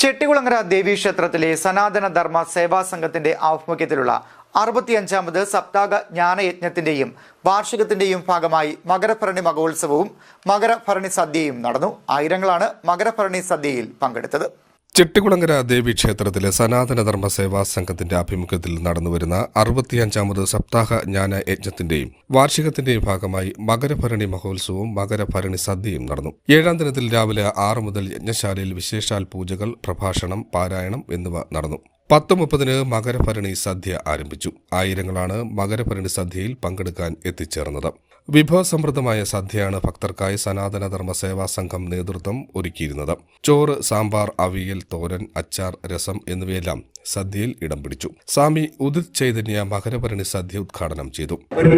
ചെട്ടികുളങ്ങര ദേവീക്ഷേത്രത്തിലെ സനാതന ധർമ്മ സേവാ സംഘത്തിന്റെ ആഭിമുഖ്യത്തിലുള്ള അറുപത്തിയഞ്ചാമത് സപ്താഹ ജ്ഞാനയജ്ഞത്തിന്റെയും വാർഷികത്തിന്റെയും ഭാഗമായി മകരഭരണി മകോത്സവവും മകരഭരണി സദ്യയും നടന്നു. ആയിരങ്ങളാണ് മകരഭരണി സദ്യയിൽ പങ്കെടുത്തത്. ചെട്ടികുളങ്ങര ദേവി ക്ഷേത്രത്തിലെ സനാതനധർമ്മ സേവാ സംഘത്തിന്റെ ആഭിമുഖ്യത്തിൽ നടന്നുവരുന്ന അറുപത്തിയഞ്ചാമത് സപ്താഹ ജ്ഞാന യജ്ഞത്തിന്റെയും വാർഷികത്തിന്റെയും ഭാഗമായി മകരഭരണി മഹോത്സവവും മകരഭരണി സദ്യയും നടന്നു. ഏഴാം ദിനത്തിൽ രാവിലെ ആറ് മുതൽ യജ്ഞശാലയിൽ വിശേഷാൽ പൂജകൾ പ്രഭാഷണം പാരായണം എന്നിവ നടന്നു. പത്ത് മുപ്പതിന് മകരഭരണി സദ്യ ആരംഭിച്ചു. ആയിരങ്ങളാണ് മകരഭരണി സദ്യയിൽ പങ്കെടുക്കാൻ എത്തിച്ചേർന്നത്. വിഭവസമൃദ്ധമായ സദ്യയാണ് ഭക്തർക്കായി സനാതനധർമ്മ സേവാ സംഘം നേതൃത്വം ഒരുക്കിയിരുന്നത്. ചോറ് സാമ്പാർ അവിയൽ തോരൻ അച്ചാർ രസം എന്നിവയെല്ലാം സദ്യയിൽ ഇടം പിടിച്ചു. സ്വാമി ഉദിത് ചൈതന്യ മകരഭരണി സദ്യ ഉദ്ഘാടനം ചെയ്തു. ഒരു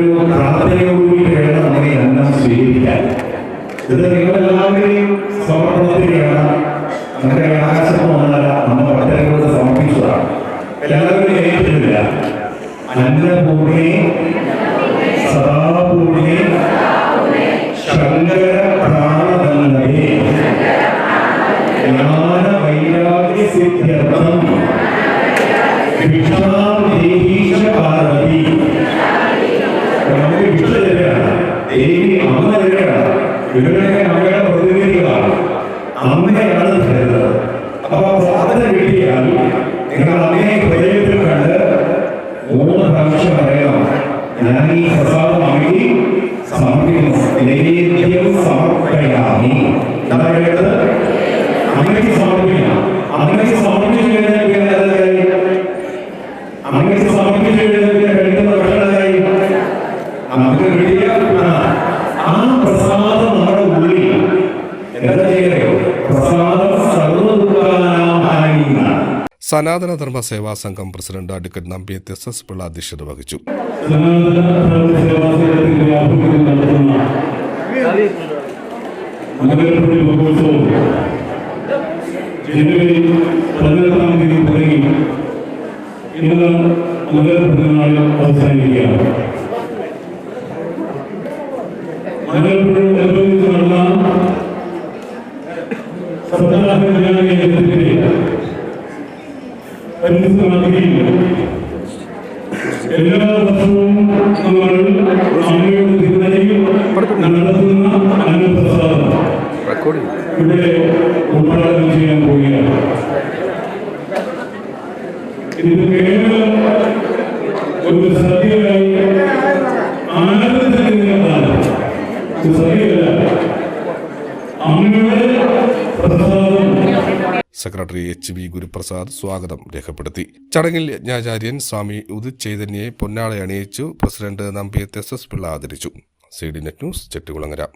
ഇവരുടെയൊക്കെ അമ്മയുടെ പ്രതിനിധികളാണ് അമ്മയാണ് തരുന്നത് അപ്പൊ പ്രാർത്ഥന കിട്ടിയാൽ നിങ്ങൾ അമ്മയെ ഹൃദയത്തിൽ കണ്ട് മൂന്ന് പ്രാവശ്യം പറയണം ഞാൻ ഈ പ്രസാദം അമ്മയ്ക്ക് സമർപ്പിക്കുന്നു സമർപ്പയാമി ആ, ആ പ്രസാദം നമ്മുടെ ഉള്ളിൽ എന്താ ചെയ്യണോ പ്രസാദം സർവദുഃഖാനായി Sanatana Dharma Seva Sangham president advocate Nambi S S Pillai അധ്യക്ഷത വഹിച്ചു. ജനുവരി പതിനെട്ടാം തീയതി തുടങ്ങി ഇന്ന് മകരപ്പെരുന്നാൾ അവസാനിക്കുകയാണ് നടന്ന സപ്താഹ ജ്ഞാനയജ്ഞത്തിന്റെ പരിസ്ഥിതി എല്ലാ വർഷവും നമ്മൾ അമ്മയുടെ തിരുനയിൽ നടത്തുന്ന അന്നപ്രസാദം ഇവിടെ ഉദ്ഘാടനം ചെയ്യാൻ പോവുകയാണ്. ഇത് കേവലം ഒരു സദ്യയായി ആനന്ദത്തിനുള്ളതാണ് ഇത് സദ്യയല്ല അമ്മയുടെ പ്രസാദം സെക്രട്ടറി എച്ച് വി ഗുരുപ്രസാദ് സ്വാഗതം രേഖപ്പെടുത്തി. ചടങ്ങിൽ യജ്ഞാചാര്യൻ സ്വാമി ഉദിത് ചൈതന്യയെ പൊന്നാളെ അണിയിച്ചു. President Nambiath S S Pillai ആദരിച്ചു. C D net news Chettikulangara.